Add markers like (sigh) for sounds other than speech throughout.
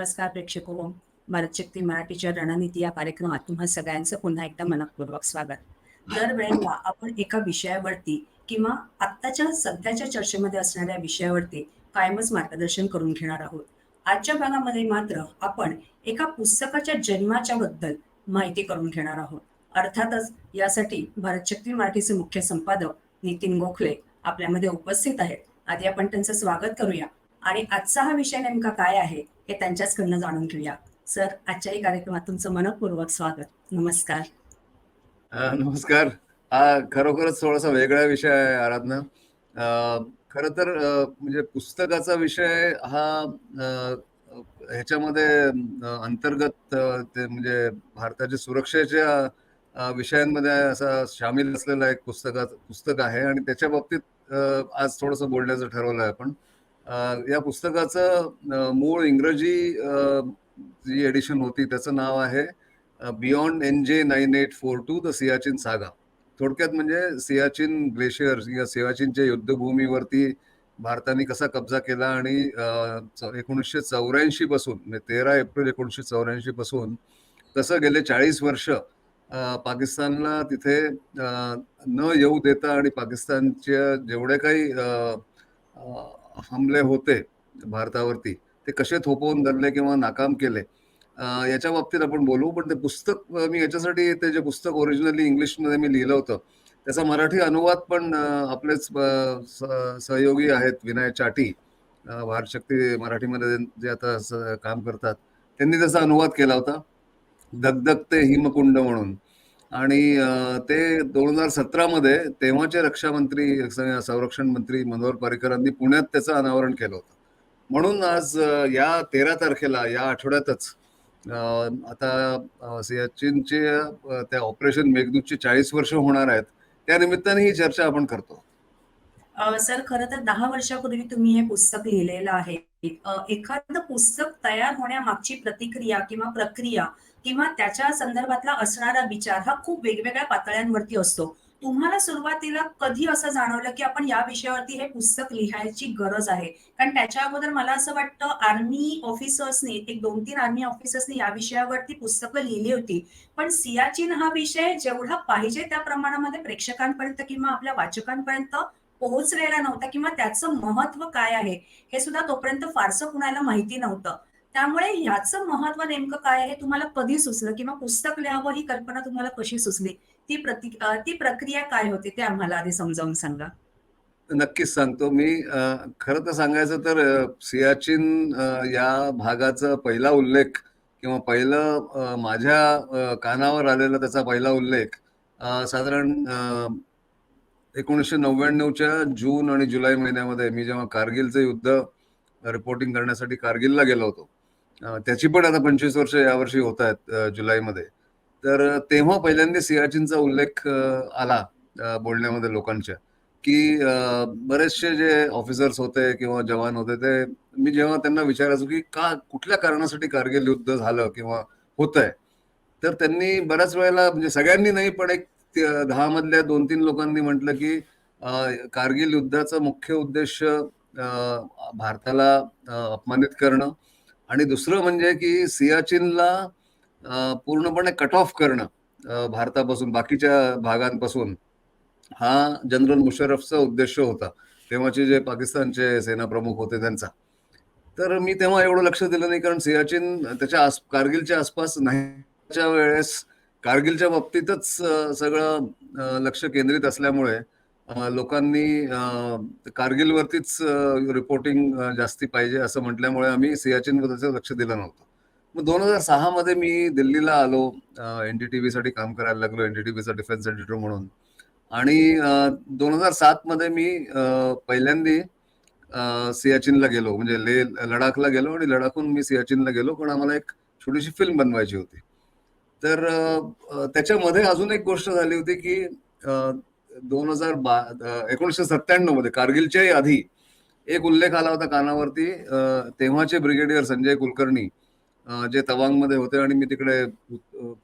नमस्कार प्रेक्षक. हो मराठीच्या रणनीती या कार्यक्रमात तुम्हा सगळ्यांचं पुन्हा एकदा मनपूर्वक स्वागत. दरवेळेला आपण एका विषयावरती किंवा आत्ताच्या सध्याच्या चर्चेमध्ये असणाऱ्या विषयावरती कायमच मार्गदर्शन करून घेणार आहोत. आजच्या भागामध्ये मात्र आपण एका पुस्तकाच्या जन्माच्या बद्दल माहिती करून घेणार आहोत. अर्थातच यासाठी भारतशक्ती मराठीचे मुख्य संपादक नितीन गोखले आपल्यामध्ये उपस्थित आहेत. आधी आपण त्यांचं स्वागत करूया. आणि आजचा हा विषय नेमका काय आहे? हे त्यांच्याचकडनं जाणून घेऊया. सर आजच्याही कार्यक्रमात तुमचं मनपूर्वक स्वागत. नमस्कार. नमस्कार. हा खरोखरच थोडासा वेगळा विषय आहे आराधना. खर तर म्हणजे पुस्तकाचा विषय हा ह्याच्यामध्ये अंतर्गत ते म्हणजे भारताच्या सुरक्षेच्या विषयांमध्ये असा सामील असलेला एक पुस्तकात पुस्तक आहे. आणि त्याच्या बाबतीत आज थोडंसं बोलण्याचं ठरवलं आहे आपण. या पुस्तकाचं मूळ इंग्रजी जी एडिशन होती त्याचं नाव आहे beyond N J nine eight four two the Siachen saga थोडक्यात म्हणजे सियाचिन ग्लेशियर या सियाचिनच्या युद्धभूमीवरती भारताने कसा कब्जा केला आणि एकोणीसशे चौऱ्याऐंशी पासून म्हणजे तेरा एप्रिल एकोणीसशे चौऱ्याऐंशी पासून कसं गेले चाळीस वर्ष पाकिस्तानला तिथे न येऊ देता आणि पाकिस्तानच्या जेवढे काही हमले होते भारतावरती ते कसे थोपवून धरले किंवा नाकाम केले याच्या बाबतीत आपण बोलू. पण ते पुस्तक मी याच्यासाठी ते जे पुस्तक ओरिजिनली इंग्लिशमध्ये मी लिहिलं होतं त्याचा मराठी अनुवाद पण आपलेच सहयोगी आहेत विनायक चाटी भारशक्ती मराठीमध्ये जे आता स- काम करतात त्यांनी त्याचा अनुवाद केला होता. धगधगते हिमकुंड म्हणून. आणि ते दोन हजार सतरामध्ये तेव्हाचे रक्षामंत्री संरक्षण मंत्री मनोहर पर्रिकरांनी पुण्यात त्याचं अनावरण केलं होतं. म्हणून आज या तेरा तारखेला या आठवड्यातच आता सियाचिनचे त्या ऑपरेशन मेघदूतचे चाळीस वर्ष होणार आहेत त्या निमित्ताने ही चर्चा आपण करतो. सर खरं तर दहा वर्षापूर्वी तुम्ही हे पुस्तक लिहिलेलं आहे. एखादं पुस्तक तयार होण्यामागची प्रतिक्रिया किंवा प्रक्रिया किंवा त्याच्या संदर्भातला असणारा विचार हा खूप वेगवेगळ्या पातळ्यांवरती असतो. तुम्हाला सुरुवातीला कधी असं जाणवलं की आपण या विषयावरती हे पुस्तक लिहायची गरज आहे? कारण त्याच्या अगोदर मला असं वाटतं आर्मी ऑफिसर्सनी एक दोन तीन आर्मी ऑफिसर्सनी या विषयावरती पुस्तकं लिहिली होती. पण सियाचीन हा विषय जेवढा पाहिजे त्या प्रमाणामध्ये प्रेक्षकांपर्यंत किंवा आपल्या वाचकांपर्यंत पोहोचलेला नव्हता किंवा त्याचं महत्त्व काय आहे हे सुद्धा तोपर्यंत फारसं कुणाला माहिती नव्हतं. त्यामुळे ह्याचं महत्त्व नेमकं काय आहे? हे तुम्हाला कधी सुचलं? किंवा पुस्तक लिहावं ही कल्पना तुम्हाला कशी सुचली? ती प्रति ती प्रक्रिया काय होती ते आम्हाला आधी समजावून सांगा. नक्कीच सांगतो मी. खर खरं तर सांगायचं तर सियाचिन या भागाचा पहिला उल्लेख किंवा पहिलं माझ्या कानावर आलेला त्याचा पहिला उल्लेख साधारण एकोणीसशे नव्याण्णवच्या जून आणि जुलै महिन्यामध्ये मी जेव्हा कारगिलचं युद्ध रिपोर्टिंग करण्यासाठी कारगिलला गेलो होतो. त्याची पण आता पंचवीस वर्ष यावर्षी होत आहेत जुलैमध्ये. तर तेव्हा पहिल्यांदा सियाचीनचा उल्लेख आला बोलण्यामध्ये लोकांच्या की बरेचसे जे ऑफिसर्स होते किंवा जवान होते ते मी जेव्हा त्यांना विचारायचो की का कुठल्या कारणासाठी कारगिल युद्ध झालं किंवा होत आहे तर त्यांनी बऱ्याच वेळेला म्हणजे सगळ्यांनी नाही पण एक दहा मधल्या दोन तीन लोकांनी म्हटलं की कारगिल युद्धाचा मुख्य उद्देश भारताला अपमानित करणं आणि दुसरं म्हणजे की सियाचीनला पूर्णपणे कट ऑफ करणं भारतापासून बाकीच्या भागांपासून हा जनरल मुशर्रफचा उद्देश होता. तेव्हाचे जे पाकिस्तानचे सेना प्रमुख होते त्यांचा. तर मी तेव्हा एवढं लक्ष दिलं नाही कारण सियाचीन त्याच्या आस कारगिलच्या आसपास नाहीच्या वेळेस कारगिलच्या बाबतीतच सगळं लक्ष केंद्रित असल्यामुळे लोकांनी कारगिलवरतीच रिपोर्टिंग जास्ती पाहिजे असं म्हटल्यामुळे आम्ही सियाचीनबद्दलचं लक्ष दिलं नव्हतं. मग दोन हजार सहामध्ये मी दिल्लीला आलो. एन डी टी व्हीसाठी काम करायला लागलो. एन डी टी व्हीचा डिफेन्स एडिटर म्हणून. आणि दोन हजार सातमध्ये मी पहिल्यांदी सियाचीनला गेलो. म्हणजे ले लडाखला गेलो आणि लडाखहून मी सियाचीनला गेलो. पण आम्हाला एक छोटीशी फिल्म बनवायची होती. तर त्याच्यामध्ये अजून एक गोष्ट झाली होती की दोन हजार बा एकोणीसशे सत्त्याण्णवमध्ये कारगिलच्याही आधी एक उल्लेख आला होता कानावरती तेव्हाचे ब्रिगेडियर संजय कुलकर्णी जे तवांगमध्ये होते आणि मी तिकडे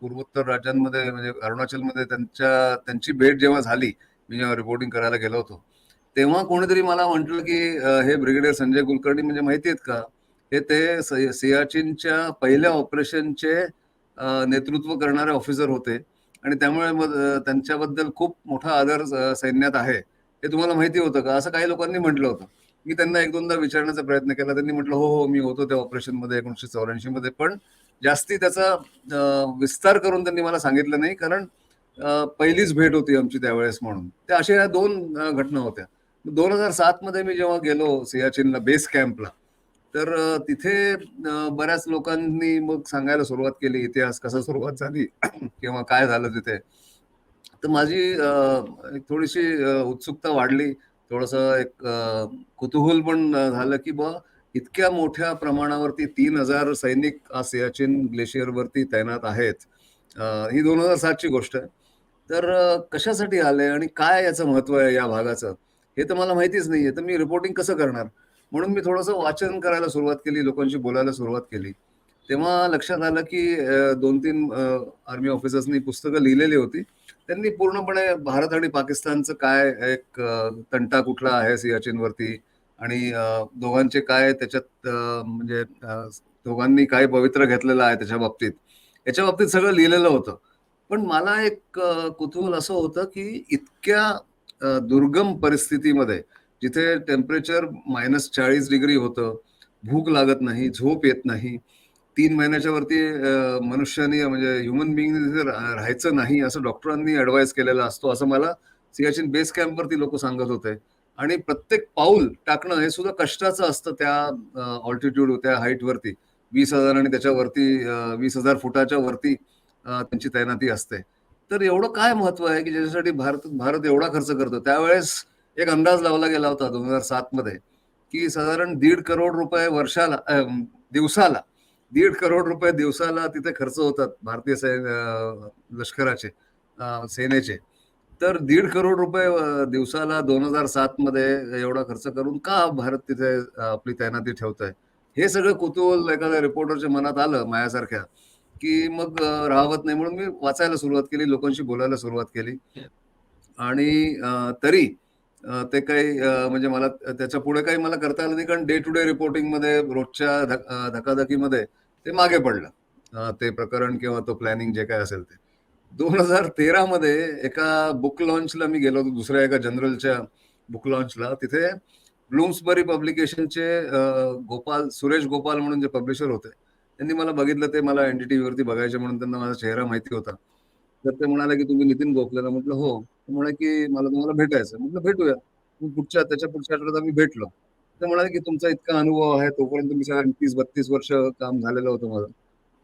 पूर्वोत्तर राज्यांमध्ये म्हणजे अरुणाचलमध्ये त्यांच्या त्यांची भेट जेव्हा झाली मी जेव्हा रिपोर्टिंग करायला गेलो होतो तेव्हा कोणीतरी मला म्हटलं की हे ब्रिगेडियर संजय कुलकर्णी म्हणजे माहिती आहेत का? हे ते सियाचिनच्या पहिल्या ऑपरेशनचे नेतृत्व करणारे ऑफिसर होते. आणि त्यामुळे मग त्यांच्याबद्दल खूप मोठा आदर सैन्यात आहे. हे तुम्हाला माहिती होतं का? असं काही लोकांनी म्हटलं होतं. मी त्यांना एक दोनदा विचारण्याचा प्रयत्न केला. त्यांनी म्हटलं हो हो मी होतो त्या ऑपरेशनमध्ये एकोणीसशे चौऱ्याऐंशी मध्ये. पण जास्ती त्याचा विस्तार करून त्यांनी मला सांगितलं नाही. कारण पहिलीच भेट होती आमची त्यावेळेस म्हणून. त्या अशा या दोन घटना होत्या. दोन हजार सात मध्ये मी जेव्हा गेलो सियाचिनला बेस कॅम्पला तर तिथे बऱ्याच लोकांनी मग सांगायला सुरुवात केली इतिहास कसा सुरुवात झाली (clears throat) किंवा काय झालं तिथे. तर माझी थोडीशी उत्सुकता वाढली. थोडस एक कुतूहल पण झालं की बा इतक्या मोठ्या प्रमाणावरती तीन हजार सैनिक आज सियाचीन ग्लेशियरवरती तैनात आहेत. ही दोन हजार सातची गोष्ट आहे. तर कशासाठी आले आणि काय याचं महत्त्व आहे या भागाचं हे तर मला माहितीच नाहीये. तर मी रिपोर्टिंग कसं करणार? म्हणून मी थोडंसं वाचन करायला सुरुवात केली लोकांशी बोलायला सुरुवात केली. तेव्हा लक्षात आलं की दोन तीन आर्मी ऑफिसर्सनी पुस्तकं लिहिलेली होती. त्यांनी पूर्णपणे भारत आणि पाकिस्तानचं काय एक तंटा कुठला आहे सियाचीनवरती आणि दोघांचे काय त्याच्यात म्हणजे दोघांनी काय पवित्र घेतलेलं आहे त्याच्या बाबतीत. याच्या बाबतीत सगळं लिहिलेलं होतं. पण मला एक कुतूहल असं होतं की इतक्या दुर्गम परिस्थितीमध्ये जिथे टेम्परेचर मायनस चाळीस डिग्री होतं भूक लागत नाही झोप येत नाही तीन महिन्याच्या वरती मनुष्याने म्हणजे ह्युमन बिंग तिथे राहायचं नाही असं डॉक्टरांनी ऍडवाइस केलेला असतो असं मला सियाचिन बेस कॅम्पवरती लोक सांगत होते. आणि प्रत्येक पाऊल टाकणं हे सुद्धा कष्टाचं असतं त्या ऑल्टिट्यूड त्या हाईटवरती वीस हजार आणि त्याच्यावरती वीस हजार फुटाच्या वरती त्यांची तैनाती असते. तर एवढं काय महत्त्व आहे की ज्याच्यासाठी भारत भारत एवढा खर्च करतो? त्यावेळेस एक अंदाज लावला गेला होता दोन हजार सात मध्ये की साधारण दीड करोड रुपये वर्षाला दिवसाला दीड करोड रुपये दिवसाला तिथे खर्च होतात भारतीय सैन अं, लष्कराचे सेनेचे. तर दीड करोड रुपये दिवसाला दोन हजार सात मध्ये एवढा खर्च करून का भारत तिथे आपली तैनाती ठेवतोय? हे सगळं कुतूहल एखाद्या रिपोर्टरच्या मनात आलं माझ्यासारख्या की मग राहवत नाही म्हणून मी वाचायला सुरुवात केली लोकांशी बोलायला सुरुवात केली. आणि तरी ते काही म्हणजे मला त्याच्या पुढे काही मला करता आलं नाही कारण डे टू डे रिपोर्टिंगमध्ये रोजच्या धक- धकाधकीमध्ये ते मागे पडलं. ते प्रकरण किंवा तो प्लॅनिंग जे काय असेल ते. दोन हजार तेरा मध्ये एका बुक लॉन्चला मी गेलो होतो दुसऱ्या एका जनरलच्या बुक लॉन्चला तिथे ब्लूम्सबरी पब्लिकेशनचे अं, गोपाल सुरेश गोपाल म्हणून जे पब्लिशर होते त्यांनी मला बघितलं ते मला एनडीटीव्ही वरती बघायचे म्हणून त्यांना माझा चेहरा माहिती होता. तर ते म्हणाले की तुम्ही नितीन गोखलेला म्हटलं हो. ते म्हणाले की मला तुम्हाला भेटायचं म्हटलं भेटूया. मग पुढच्या त्याच्या पुढच्या आठवड्यात आम्ही भेटलो. ते म्हणाले की तुमचा इतका अनुभव आहे तोपर्यंत मी साधारण तीस बत्तीस वर्ष काम झालेलं होतं माझं.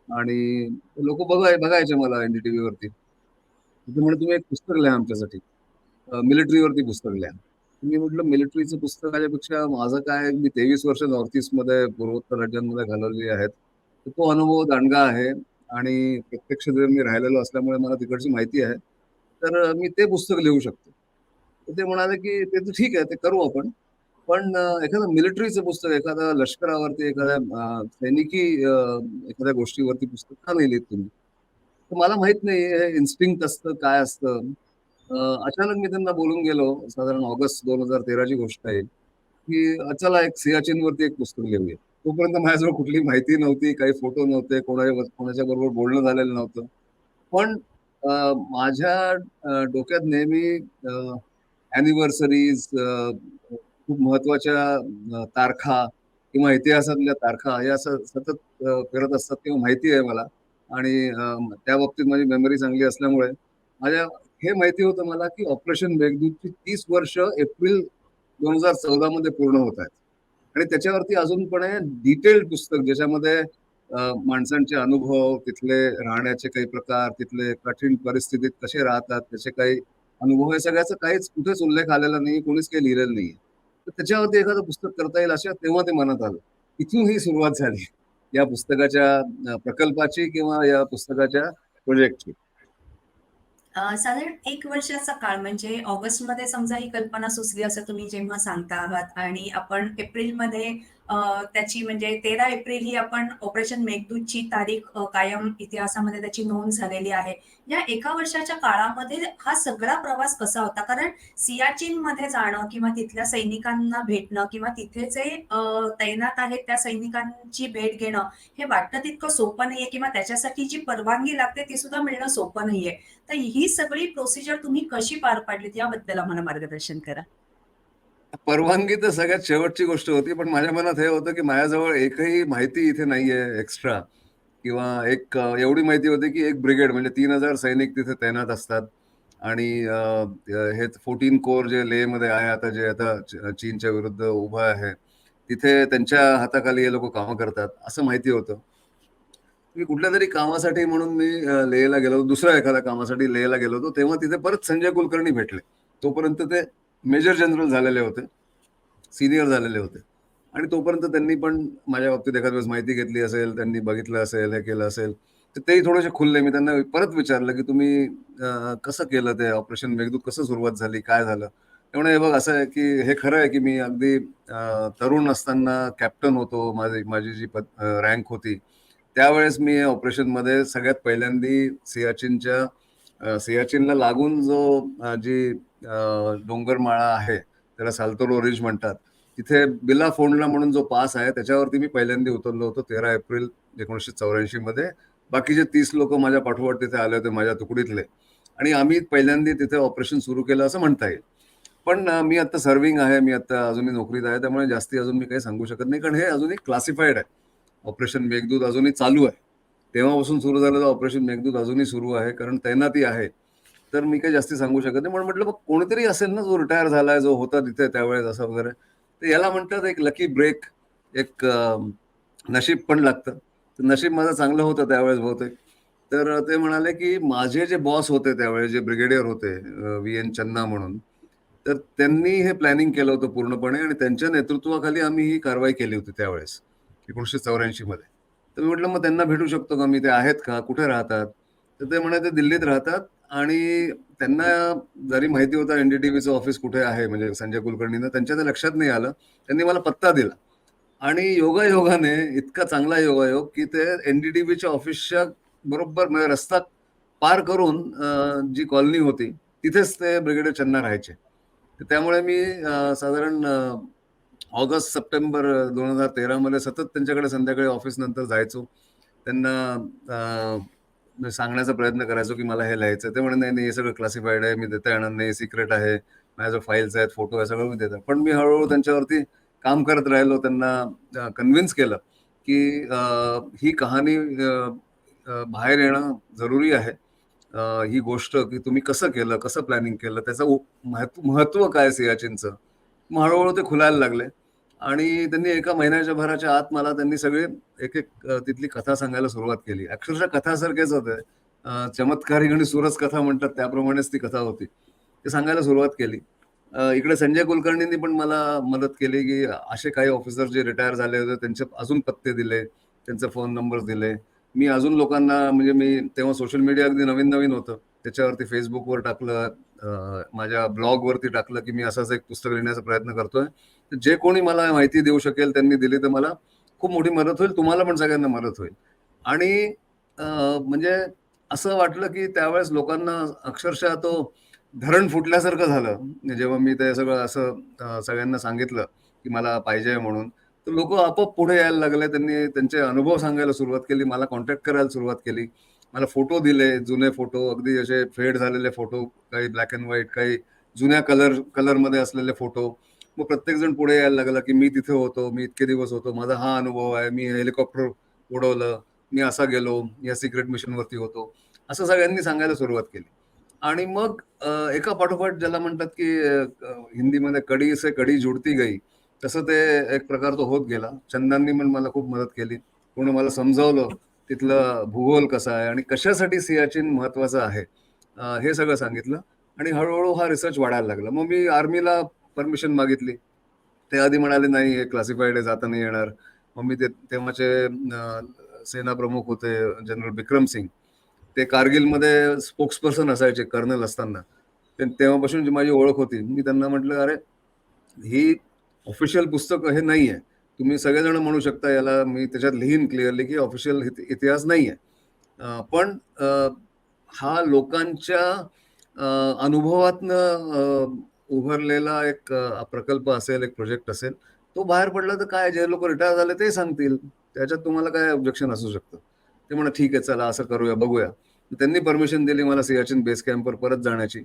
आणि लोक बघाय बघायचे मला एनडीटीव्ही वरती ते म्हणे तुम्ही एक पुस्तक लिहा आमच्यासाठी. मिलिटरीवरती पुस्तक लिहा. मी म्हटलं मिलिटरीचं पुस्तकाच्या पेक्षा माझं काय मी तेवीस वर्ष नॉर्थ ईस्टमध्ये पूर्वोत्तर राज्यांमध्ये घालवलेली आहेत. तो अनुभव दांडगा आहे. आणि प्रत्यक्ष जर मी राहिलेलो असल्यामुळे मला तिकडची माहिती आहे. तर मी ते पुस्तक लिहू शकतो. ते म्हणाले की ते तर ठीक आहे ते करू आपण. पण एखादं मिलिटरीचं पुस्तक एखाद्या लष्करावरती एखाद्या सैनिकी एखाद्या गोष्टीवरती पुस्तक का नाही लिहित तुम्ही? तर मला माहीत नाही हे इन्स्टिंक्ट असतं काय असतं? अचानक मी त्यांना बोलून गेलो साधारण ऑगस्ट दोन हजार तेराची गोष्ट आहे की चला एक सियाचीन वरती एक पुस्तक लिहूया तोपर्यंत माझ्याजवळ कुठली माहिती नव्हती काही फोटो नव्हते कोणाच्या कोणाच्या बरोबर बोलणं झालेलं नव्हतं. पण माझ्या डोक्यात नेहमी अॅनिव्हर्सरीज खूप महत्त्वाच्या तारखा किंवा इतिहासातल्या तारखा या सतत करत फिरत असतात किंवा माहिती आहे मला. आणि त्या बाबतीत माझी मेमरी चांगली असल्यामुळे माझ्या हे माहिती होतं मला की ऑपरेशन मेघदूतची तीस वर्ष एप्रिल दोन हजार चौदा मध्ये पूर्ण होत आहेत. आणि त्याच्यावरती अजून पण आहे डिटेल्ड पुस्तक ज्याच्यामध्ये माणसांचे अनुभव तिथले राहण्याचे काही प्रकार तिथले कठीण परिस्थितीत कसे राहतात त्याचे काही अनुभव हे सगळ्याचा काहीच कुठेच उल्लेख आलेला नाही कोणीच काही लिहिलेलं नाही. तर त्याच्यावरती एखादं पुस्तक करता येईल अशा तेव्हा ते मनात आलं. इथून ही सुरुवात झाली. या पुस्तकाच्या प्रकल्पाची किंवा या पुस्तकाच्या प्रोजेक्टची साधारण एक वर्षाचा काळ म्हणजे ऑगस्टमध्ये समजा ही कल्पना सुचली असं तुम्ही जेव्हा सांगता आहात आणि आपण एप्रिलमध्ये त्याची म्हणजे तेरा एप्रिल ही आपण ऑपरेशन मेघदूतची तारीख कायम इतिहासामध्ये त्याची नोंद झालेली आहे. या एका वर्षाच्या काळामध्ये हा सगळा प्रवास कसा होता? कारण सियाचीनमध्ये जाणं किंवा तिथल्या सैनिकांना भेटणं किंवा तिथे जे तैनात आहेत त्या सैनिकांची भेट घेणं, हे वाटतं तितकं सोपं नाहीये किंवा त्याच्यासाठी जी परवानगी लागते ती सुद्धा मिळणं सोपं नाहीये. तर ही सगळी प्रोसिजर तुम्ही कशी पार पाडलीत याबद्दल आम्हाला मार्गदर्शन करा. परवानगी तर सगळ्यात शेवटची गोष्ट होती. पण माझ्या मनात हे होतं, की माझ्याजवळ एकही माहिती इथे नाहीये एक्स्ट्रा किंवा एक अ, एवढी माहिती होती, की एक ब्रिगेड म्हणजे तीन हजार सैनिक तिथे तैनात असतात आणि अ, हे 14 कोर जे लेहमध्ये आहे आता जे आता च चीनच्या विरुद्ध उभं आहे. तिथे त्यांच्या हाताखाली हे लोक कामं करतात, असं माहिती होतं. मी कुठल्या तरी कामासाठी म्हणून मी अ, लेहला गेलो होतो. दुसऱ्या एखाद्या कामासाठी लेहला गेलो होतो. तेव्हा तिथे परत संजय कुलकर्णी भेटले. तोपर्यंत ते मेजर जनरल झालेले होते. सिनियर झालेले होते. आणि तोपर्यंत त्यांनी पण माझ्या बाबतीत एखाद्या वेळेस माहिती घेतली असेल, त्यांनी बघितलं असेल, हे केलं असेल. तर तेही थोडेसे खुलले. मी त्यांना परत विचारलं, की "तुम्ही कसं केलं ते ऑपरेशन मेघदूत कसं सुरुवात झाली? काय झालं?" त्यामुळे "हे बघ असं आहे, की हे खरं आहे, की मी अगदी तरुण असताना कॅप्टन होतो. माझी माझी जी पद रँक होती. त्यावेळेस मी ऑपरेशनमध्ये सगळ्यात पहिल्यांदी सियाचिनच्या सियाचिनला लागून जो जी डोंगरमाळा आहे, त्याला साल्तोरो रिज म्हणतात. तिथे बिला फोंडला म्हणून जो पास आहे, त्याच्यावरती मी पहिल्यांदा उतरलो होतो 13 एप्रिल 1984 मध्ये. बाकीचे तीस लोक माझ्या पाठोपाठ तिथे आले होते माझ्या तुकडीतले आणि आम्ही पहिल्यांदा तिथे ऑपरेशन सुरू केलं असं म्हणता येईल. पण मी आता सर्व्हिंग आहे. मी आता अजूनही नोकरीत आहे. त्यामुळे जास्ती अजून मी काही सांगू शकत नाही. कारण हे अजूनही क्लासिफाईड आहे. ऑपरेशन मेघदूत अजूनही चालू आहे. तेव्हापासून सुरू झालेलं ऑपरेशन मेघदूत अजूनही सुरू आहे. कारण तैनाती आहे. तर मी काही जास्ती सांगू शकत नाही. म्हणून म्हटलं मग कोणीतरी असेल ना, जो रिटायर झालाय, जो होता तिथे त्यावेळेस असं वगैरे. तर याला म्हणतात एक लकी ब्रेक, एक नशीब पण लागतं. तर नशीब माझं चांगलं होतं त्यावेळेस बहुतेक. तर ते म्हणाले, की माझे जे बॉस होते त्यावेळेस, जे ब्रिगेडियर होते व्ही एन चन्ना म्हणून. तर त्यांनी हे प्लॅनिंग केलं होतं पूर्णपणे आणि त्यांच्या नेतृत्वाखाली आम्ही ही कारवाई केली होती त्यावेळेस 1984 मध्ये. तर मी म्हटलं, "मग त्यांना भेटू शकतो का मी? ते आहेत का? कुठे राहतात?" तर ते म्हणाले "ते दिल्लीत राहतात आणि त्यांना जरी माहिती होतं एन-डी-टी-व्हीचं ऑफिस कुठे आहे, म्हणजे संजय कुलकर्णीनं त्यांच्या ते लक्षात नाही आलं. त्यांनी मला पत्ता दिला आणि योगायोगाने इतका चांगला योगायोग, की ते एन-डी-टी-व्हीच्या ऑफिसच्या बरोबर म्हणजे रस्ता पार करून जी कॉलनी होती, तिथेच ते ब्रिगेडियर चन्ना राहायचे. त्यामुळे मी साधारण ऑगस्ट, सप्टेंबर दोन हजार तेरामध्ये सतत त्यांच्याकडे संध्याकाळी ऑफिसनंतर जायचो. त्यांना सांगण्याचा प्रयत्न करायचो, की मला हे लिहायचं ते म्हणे, "नाही, नाही, हे सगळं क्लासिफाईड आहे. मी देता येणार नाही. सिक्रेट आहे. माझ्या फाईल्स आहेत, फोटो आहे, सगळं मी देतो." पण मी हळूहळू त्यांच्यावरती काम करत राहिलो. त्यांना कन्व्हिन्स केलं, की ही कहाणी बाहेर येणं जरुरी आहे. ही गोष्ट, की तुम्ही कसं केलं, कसं प्लॅनिंग केलं, त्याचं महत्त्व महत्त्व काय सियाचिनचं मग हळूहळू ते खुलायला लागले आणि त्यांनी एका महिन्याच्या भराच्या आत मला त्यांनी सगळे एक-एक तिथली कथा सांगायला सुरुवात केली. अक्षरशः कथासारखेच होतं अ, चमत्कारिक आणि सुरस कथा म्हणतात त्याप्रमाणेच ती कथा होती. ते सांगायला सुरुवात केली. इकडे संजय कुलकर्णींनी पण मला मदत केली, की असे काही ऑफिसर जे रिटायर झाले होते त्यांचे अजून पत्ते दिले, त्यांचे फोन नंबर्स दिले. मी अजून लोकांना म्हणजे मी तेव्हा सोशल मीडिया अगदी नवीन-नवीन होतं. त्याच्यावरती फेसबुकवर टाकलं, माझ्या ब्लॉगवरती टाकलं, की मी असंच एक पुस्तक लिहिण्याचा प्रयत्न करतोय. जे कोणी मला माहिती देऊ शकेल त्यांनी दिली तर मला खूप मोठी मदत होईल. तुम्हाला पण सगळ्यांना मदत होईल. आणि म्हणजे असं वाटलं, की त्यावेळेस लोकांना अक्षरशः तो धरण फुटल्यासारखं झालं. जेव्हा मी ते सगळं असं सगळ्यांना सांगितलं, की मला पाहिजे म्हणून. तर लोक आपोआप पुढे यायला लागले. त्यांनी त्यांचे अनुभव सांगायला सुरुवात केली. मला कॉन्टॅक्ट करायला सुरुवात केली. मला फोटो दिले, जुने फोटो, अगदी असे फेड झालेले फोटो, काही ब्लॅक अँड व्हाईट, काही जुन्या कलर कलरमध्ये असलेले फोटो. मग प्रत्येकजण पुढे यायला लागला, की मी तिथे होतो, मी इतके दिवस होतो, माझा हा अनुभव आहे, मी हेलिकॉप्टर उडवलं, मी असा गेलो, या सिक्रेट मिशनवरती होतो. असं सगळ्यांनी सांगायला सुरुवात केली. आणि मग एका पाठोपाठ ज्याला म्हणतात, की हिंदीमध्ये कडी से कडी जुडती गई. तसं ते एक प्रकार तो होत गेला. चंदांनी पण मला खूप मदत केली. पूर्ण मला समजावलं तिथलं भूगोल कसा आहे आणि कशासाठी सियाचीन महत्वाचं आहे. हे सगळं सांगितलं आणि हळूहळू हा रिसर्च वाढायला लागला. मग मी आर्मीला परमिशन मागितली. ते आधी म्हणाले, "नाही, हे क्लासिफाईड आहे, जाता नाही येणार." मग मी ते तेव्हाचे सेना प्रमुख होते जनरल विक्रम सिंग. ते कारगिलमध्ये स्पोक्सपर्सन असायचे कर्नल असताना. ते तेव्हापासून जी माझी ओळख होती. मी त्यांना म्हटलं, "अरे, ही ऑफिशियल पुस्तक हे नाही आहे तुम्ही सगळेजण म्हणू शकता याला मी त्याच्यात लिहीन क्लिअरली की ऑफिशियल इतिहास नाही आहे पण हा लोकांच्या अनुभवातनं उभारलेला एक प्रकल्प असेल एक प्रोजेक्ट असेल तो बाहेर पडला तर काय? जे लोक रिटायर झाले ते सांगतील. त्याच्यात तुम्हाला काय ऑब्जेक्शन असू शकतं? ते म्हणा ठीक आहे चला असं करूया बघूया. त्यांनी परमिशन दिली मला सियाचिन बेस कॅम्पवर परत जाण्याची.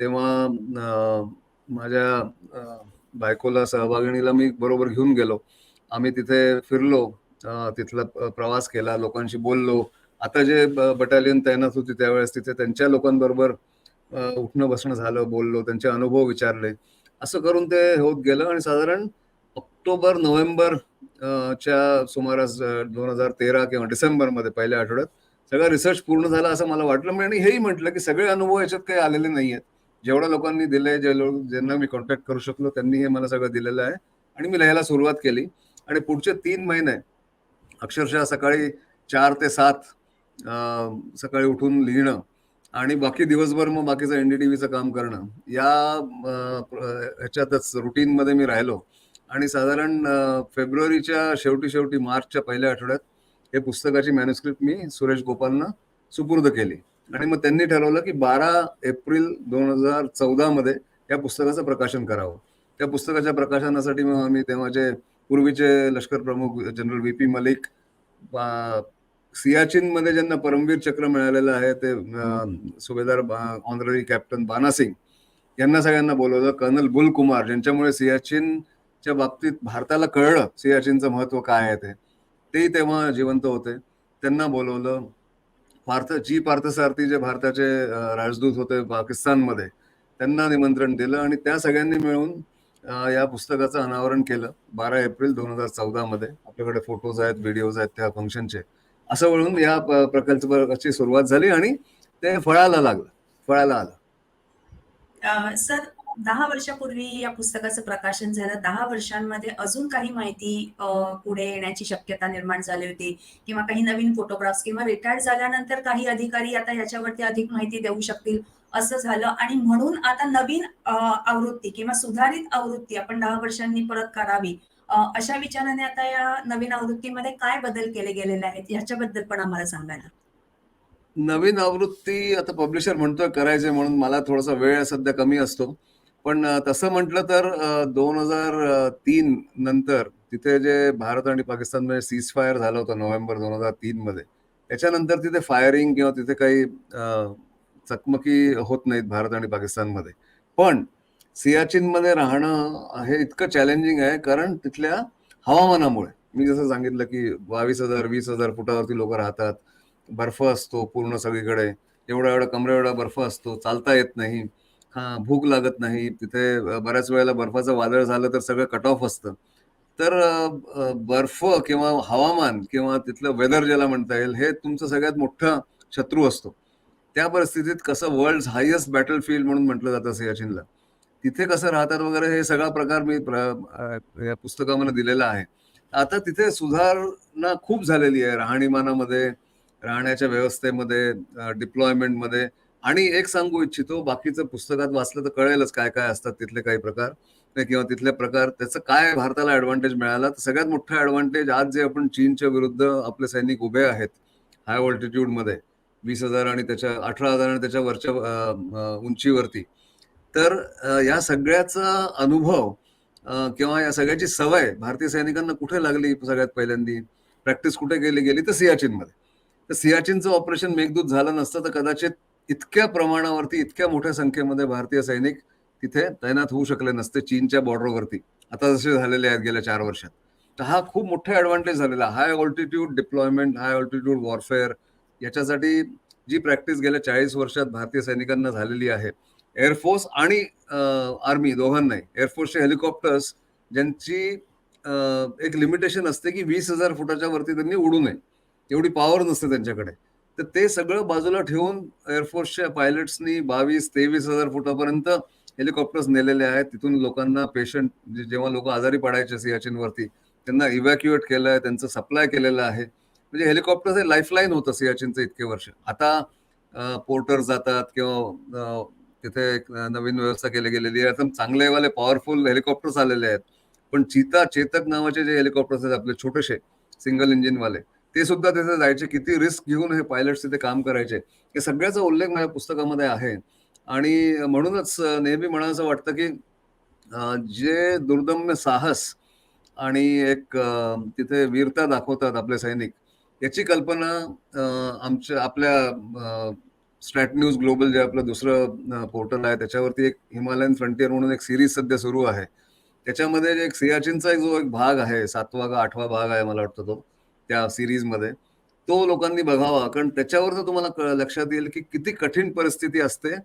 तेव्हा माझ्या बायकोला सहभागिणीला मी बरोबर घेऊन गेलो. आम्ही तिथे फिरलो तिथला प्रवास केला लोकांशी बोललो. आता जे बटालियन तैनात होती त्यावेळेस तिथे त्यांच्या लोकांबरोबर उठणं बसणं झालं बोललो त्यांचे अनुभव विचारले. असं करून ते होत गेलं आणि साधारण ऑक्टोबर नोव्हेंबर च्या सुमारास दोन हजार तेरा किंवा डिसेंबरमध्ये पहिल्या आठवड्यात सगळा रिसर्च पूर्ण झाला असं मला वाटलं. म्हणजे आणि हेही म्हटलं की सगळे अनुभव याच्यात काही आलेले नाही आहेत. जेवढ्या लोकांनी दिले जे लोक ज्यांना मी कॉन्टॅक्ट करू शकलो त्यांनी हे मला सगळं दिलेलं आहे. आणि मी लिहायला सुरुवात केली. आणि पुढचे तीन महिने अक्षरशः सकाळी चार ते सात सकाळी उठून लिहिणं आणि बाकी दिवसभर मग बाकीचं एनडीटीव्हीचं काम करणं या ह्याच्यातच रुटीनमध्ये मी राहिलो. आणि साधारण फेब्रुवारीच्या शेवटी शेवटी मार्चच्या पहिल्या आठवड्यात हे पुस्तकाची मॅन्युस्क्रिप्ट मी सुरेश गोपालना सुपूर्द केली. आणि मग त्यांनी ठरवलं की बारा एप्रिल दोन हजार चौदामध्ये या पुस्तकाचं प्रकाशन करावं. त्या पुस्तकाच्या प्रकाशनासाठी मग आम्ही तेव्हाचे पूर्वीचे लष्कर प्रमुख जनरल व्ही पी मलिक सियाचिनमध्ये ज्यांना परमवीर चक्र मिळालेलं आहे ते सुभेदार ऑनररी कॅप्टन बानासिंग यांना सगळ्यांना बोलवलं. कर्नल बुल कुमार ज्यांच्यामुळे सियाचिनच्या बाबतीत भारताला कळलं सियाचिनचं महत्त्व काय आहे ते. तेही तेव्हा जिवंत होते. त्यांना बोलवलं. पार्थ जी पार्थसारथी जे भारताचे राजदूत होते पाकिस्तानमध्ये त्यांना निमंत्रण दिलं आणि त्या सगळ्यांनी मिळून या पुस्तकाचं अनावरण केलं बारा एप्रिल दोन हजार चौदामध्ये. आपल्याकडे फोटोज आहेत व्हिडिओज आहेत त्या फंक्शनचे असं म्हणून या प्रकल्पाची सुरुवात झाली आणि ते फळाला लागलं फळाला आलं. सर दहा वर्षापूर्वी या पुस्तकाचं प्रकाशन झालं. दहा वर्षांमध्ये अजून काही माहिती पुढे येण्याची शक्यता निर्माण झाली होती किंवा काही नवीन फोटोग्राफ्स किंवा रिटायर्ड झाल्यानंतर काही अधिकारी आता याच्यावरती अधिक माहिती देऊ शकतील असं झालं. आणि म्हणून आता नवीन आवृत्ती किंवा सुधारित आवृत्ती आपण दहा वर्षांनी परत करावी अशा विचाराने आता या नवीन आवृत्तीमध्ये काय बदल केले गेलेले आहेत? याच्याबद्दल पण आम्हाला सांगायला नवीन आवृत्ती आता पब्लिशर म्हणतोय करायचे म्हणून मला थोडासा वेळ सध्या कमी असतो. पण तसं म्हटलं तर दोन हजार तीन नंतर तिथे जे भारत आणि पाकिस्तानमध्ये सीज फायर झालं होतं नोव्हेंबर दोन हजार तीन मध्ये त्याच्यानंतर तिथे फायरिंग किंवा तिथे काही चकमकी होत नाहीत भारत आणि पाकिस्तानमध्ये. पण सियाचिनमध्ये राहणं हे इतकं चॅलेंजिंग आहे कारण तिथल्या हवामानामुळे. मी जसं सांगितलं की बावीस हजार वीस हजार फुटावरती लोक राहतात. बर्फ असतो पूर्ण सगळीकडे. एवढा एवढा कमरे एवढा बर्फ असतो. चालता येत नाही. हा भूक लागत नाही. तिथे बऱ्याच वेळेला बर्फाचं वादळ झालं तर सगळं कट ऑफ असतं. तर बर्फ किंवा हवामान किंवा तिथलं वेदर ज्याला म्हणता येईल हे तुमचं सगळ्यात मोठा शत्रू असतो. त्या परिस्थितीत कसं वर्ल्ड हायेस्ट बॅटल फील्ड म्हणून म्हटलं जातं सियाचिनला. तिथे कसं राहतात वगैरे हे सगळा प्रकार मी प्र- या पुस्तकामध्ये दिलेला आहे. आता तिथे सुधारणा खूप झालेली आहे राहणीमानामध्ये राहण्याच्या व्यवस्थेमध्ये डिप्लॉयमेंटमध्ये आणि एक सांगू इच्छितो बाकीचं पुस्तकात वाचलं तर कळेलच काय काय असतात तिथले काही प्रकार. किंवा तिथले प्रकार त्याचं काय भारताला ऍडव्हान्टेज मिळाला. तर सगळ्यात मोठा ऍडव्हान्टेज आज जे आपण चीनच्या विरुद्ध आपले सैनिक उभे आहेत हाय ऑल्टिट्यूड वीस हजार आणि त्याच्या अठरा हजार आणि त्याच्या वरच्या उंचीवरती. तर या सगळ्याचा अनुभव किंवा या सगळ्याची सवय भारतीय सैनिकांना कुठे लागली सगळ्यात पहिल्यांदी? प्रॅक्टिस कुठे केली गेली? तर सियाचिनमध्ये. तर सियाचिनचं ऑपरेशन मेघदूत झालं नसतं तर कदाचित इतक्या प्रमाणावरती इतक्या मोठ्या संख्येमध्ये भारतीय सैनिक तिथे तैनात होऊ शकले नसते चीनच्या बॉर्डरवरती. आता जसे झालेले आहेत गेल्या चार वर्षात. तर हा खूप मोठा ऍडव्हान्टेज झालेला. हाय ऑल्टिट्यूड डिप्लॉयमेंट हाय ऑल्टिट्यूड वॉरफेअर याच्यासाठी जी प्रॅक्टिस गेल्या चाळीस वर्षात भारतीय सैनिकांना झालेली आहे एअरफोर्स आणि आर्मी दोघांनाही. एअरफोर्सचे हेलिकॉप्टर्स ज्यांची एक लिमिटेशन असते की वीस हजार फुटाच्या वरती त्यांनी उडू नये. एवढी पॉवर नसते त्यांच्याकडे. तर ते सगळं बाजूला ठेवून एअरफोर्सच्या पायलट्सनी बावीस तेवीस हजार फुटापर्यंत हेलिकॉप्टर्स नेलेले आहेत. तिथून लोकांना पेशंट जेव्हा लोक आजारी पडायचे सियाचीनवरती त्यांना इव्हॅक्युएट केलं आहे त्यांचं सप्लाय केलेलं आहे. म्हणजे हेलिकॉप्टर हे लाईफलाईन होतं सियाचीनचं इतके वर्ष. आता पोर्टर जातात किंवा तिथे एक नवीन व्यवस्था केली गेलेली आहे. एकदम चांगलेवाले पॉवरफुल हेलिकॉप्टर्स आलेले आहेत. पण चिता चेतक नावाचे जे हेलिकॉप्टर्स आहेत आपले छोटेसे सिंगल इंजिनवाले ते सुद्धा तिथे जायचे. किती रिस्क घेऊन हे पायलट्स तिथे काम करायचे. हे सगळ्याचा उल्लेख माझ्या पुस्तकामध्ये आहे. आणि म्हणूनच नेहमी म्हणावं वाटतं की जे दुर्दम्य साहस आणि एक तिथे वीरता दाखवतात आपले सैनिक याची कल्पना आमच्या आपल्या स्ट्रॅट न्यूज ग्लोबल जे आपलं दुसरं पोर्टल आहे त्याच्यावरती एक हिमालयन फ्रंटियर म्हणून एक सिरीज सध्या सुरू आहे. त्याच्यामध्ये जे एक सियाचिनचा एक जो एक भाग आहे सातवा का आठवा भाग आहे मला वाटतं तो त्या सिरीजमध्ये तो लोकांनी बघावा. कारण त्याच्यावर तर तुम्हाला क- लक्षात येईल की किती कठीण परिस्थिती असते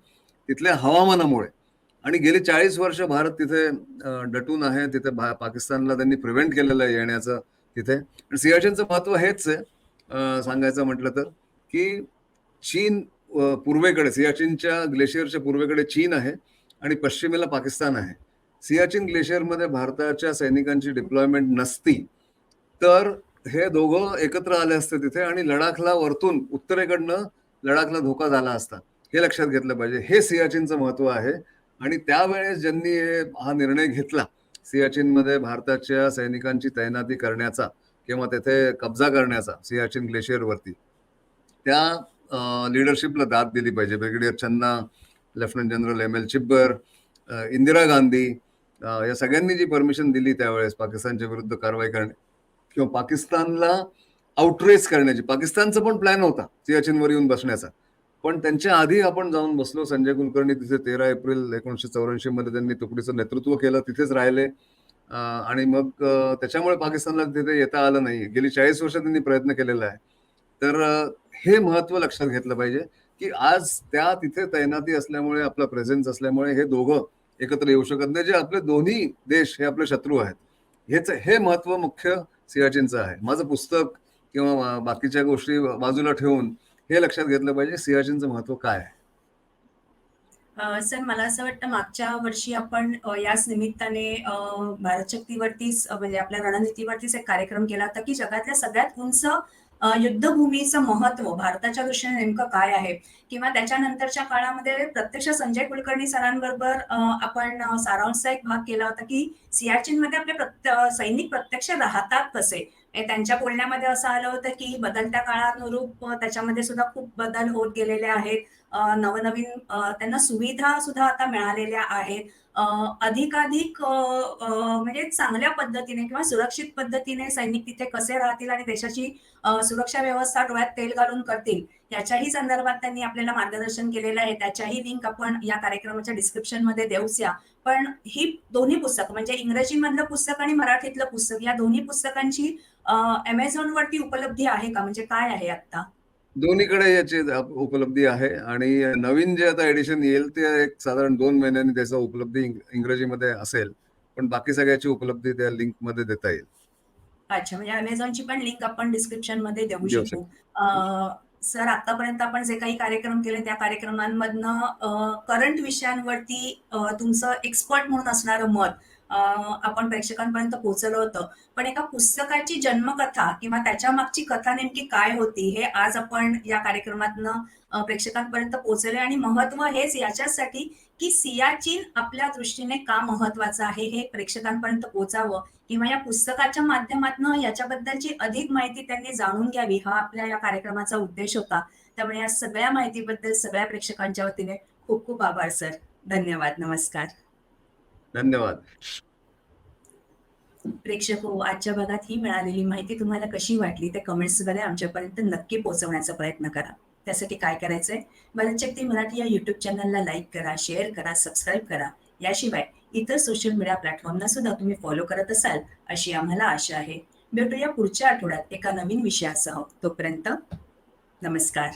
तिथल्या हवामानामुळे. आणि गेली चाळीस वर्ष भारत तिथे डटून आहे. तिथे भा- पाकिस्तानला त्यांनी प्रिव्हेंट केलेलं आहे येण्याचं तिथे. आणि सियाचिनचं महत्त्व हेच आहे. सांगायचं म्हटलं तर की चीन पूर्वेकडे सियाचिनच्या ग्लेशियरच्या पूर्वेकडे चीन आहे आणि पश्चिमेला पाकिस्तान आहे. सियाचिन ग्लेशियरमध्ये भारताच्या सैनिकांची डिप्लॉयमेंट नसती तर हे दोघं एकत्र आले असते तिथे आणि लडाखला वरतून उत्तरेकडनं लडाखला धोका झाला असता. हे लक्षात घेतलं पाहिजे. हे सियाचिनचं महत्त्व आहे आणि त्यावेळेस ज्यांनी हे हा निर्णय घेतला सियाचिनमध्ये भारताच्या सैनिकांची तैनाती करण्याचा किंवा तेथे कब्जा करण्याचा सियाचिन ग्लेशियरवरती त्या लिडरशिपला दाद दिली पाहिजे. Brigadier Channa lieutenant general M L Chibber Indira Gandhi या सगळ्यांनी जी परमिशन दिली त्यावेळेस पाकिस्तानच्या विरुद्ध कारवाई करणे किंवा पाकिस्तानला आउटरेस करण्याची. पाकिस्तानचा पण प्लॅन होता सियाचिनवर येऊन बसण्याचा. पण त्यांच्या आधी आपण जाऊन बसलो. संजय कुलकर्णी तिथे तेरा एप्रिल एकोणीसशे चौऱ्याऐंशी मध्ये त्यांनी तुकडीचं नेतृत्व केलं. तिथेच राहिले. आणि मग त्याच्यामुळे पाकिस्तानला तिथे येता आलं नाही. गेली चाळीस वर्ष त्यांनी प्रयत्न केलेला आहे. तर हे महत्त्व लक्षात घेतलं पाहिजे की आज त्या तिथे तैनाती असल्यामुळे आपला प्रेझेन्स असल्यामुळे हे दोघं एकत्र येऊ शकत नाही. जे आपले दोन्ही देश हे आपले शत्रू आहेत. हेच हे महत्त्व मुख्य सियाचिनचं आहे. माझं पुस्तक किंवा बाकीच्या गोष्टी बाजूला ठेवून हे लक्षात घेतलं पाहिजे सियाचिनचं महत्त्व काय आहे. सर मला असं वाटतं मागच्या वर्षी आपण याच निमित्ताने भारत शक्तीवरतीच म्हणजे आपल्या रणनीतीवरतीच एक कार्यक्रम केला होता की जगातल्या सगळ्यात उंच युद्धभूमीचं महत्त्व भारताच्या दृष्टीने नेमकं काय आहे? किंवा त्याच्यानंतरच्या काळामध्ये प्रत्यक्ष संजय कुलकर्णी सरांबरोबर आपण सारांशचा एक भाग केला होता की सियाचिनमध्ये आपले प्रत्य सैनिक प्रत्यक्ष राहतात कसे? त्यांच्या बोलण्यामध्ये असं आलं होतं की बदलत्या काळानुरूप त्याच्यामध्ये सुद्धा खूप बदल होत गेलेले आहेत. नवनवीन त्यांना सुविधा सुद्धा आता मिळालेल्या आहेत. अधिकाधिक म्हणजे चांगल्या पद्धतीने किंवा सुरक्षित पद्धतीने सैनिक तिथे कसे राहतील आणि देशाची सुरक्षा व्यवस्था डोळ्यात तेल घालून करतील याच्याही संदर्भात त्यांनी आपल्याला मार्गदर्शन केलेलं आहे. त्याच्याही लिंक आपण या कार्यक्रमाच्या डिस्क्रिप्शनमध्ये देऊच या पण ही दोन्ही पुस्तक म्हणजे इंग्रजीमधलं पुस्तक आणि मराठीतलं पुस्तक या दोन्ही पुस्तकांची अमेझॉन वरती उपलब्धी आहे का? म्हणजे काय आहे आता दोन्हीकडे याची उपलब्धी आहे आणि नवीन जे आता एडिशन येईल ते एक साधारण दोन महिन्यांनी त्याचा उपलब्धी इंग- इंग्रजीमध्ये असेल. पण बाकी सगळ्याची उपलब्धी त्या लिंकमध्ये देता येईल. अच्छा म्हणजे अमेझॉनची पण लिंक आपण डिस्क्रिप्शनमध्ये देऊ देऊ शकू. अं, सर आतापर्यंत आपण जे काही कार्यक्रम केले त्या कार्यक्रमांमधनं करंट विषयांवरती तुमचं एक्सपर्ट म्हणून असणारं मत आपण प्रेक्षकांपर्यंत पोहोचलं होतं. पण एका पुस्तकाची जन्मकथा किंवा त्याच्या मागची कथा नेमकी काय होती हे आज आपण या कार्यक्रमातनं प्रेक्षकांपर्यंत पोहोचले आणि महत्त्व हेच याच्यासाठी की सियाचीन आपल्या दृष्टीने का महत्वाचं आहे हे प्रेक्षकांपर्यंत पोहोचावं किंवा या पुस्तकाच्या माध्यमातून याच्याबद्दलची अधिक माहिती त्यांनी जाणून घ्यावी हा आपल्या या कार्यक्रमाचा उद्देश होता. त्यामुळे या सगळ्या माहितीबद्दल सगळ्या प्रेक्षकांच्या वतीने खूप खूप आभार सर. धन्यवाद. नमस्कार. धन्यवाद. प्रेक्षक हो आजच्या भागात ही मिळालेली माहिती तुम्हाला कशी वाटली ते कमेंट्समध्ये आमच्यापर्यंत नक्की पोहोचवण्याचा प्रयत्न करा. त्यासाठी काय करायचंय? शक्ती मराठी या युट्यूब चॅनलला लाईक करा शेअर करा सबस्क्राईब करा. याशिवाय इतर सोशल मीडिया प्लॅटफॉर्मला सुद्धा तुम्ही फॉलो करत असाल अशी आम्हाला आशा आहे. भेटूया पुढच्या आठवड्यात एका नवीन विषयासह. तोपर्यंत नमस्कार.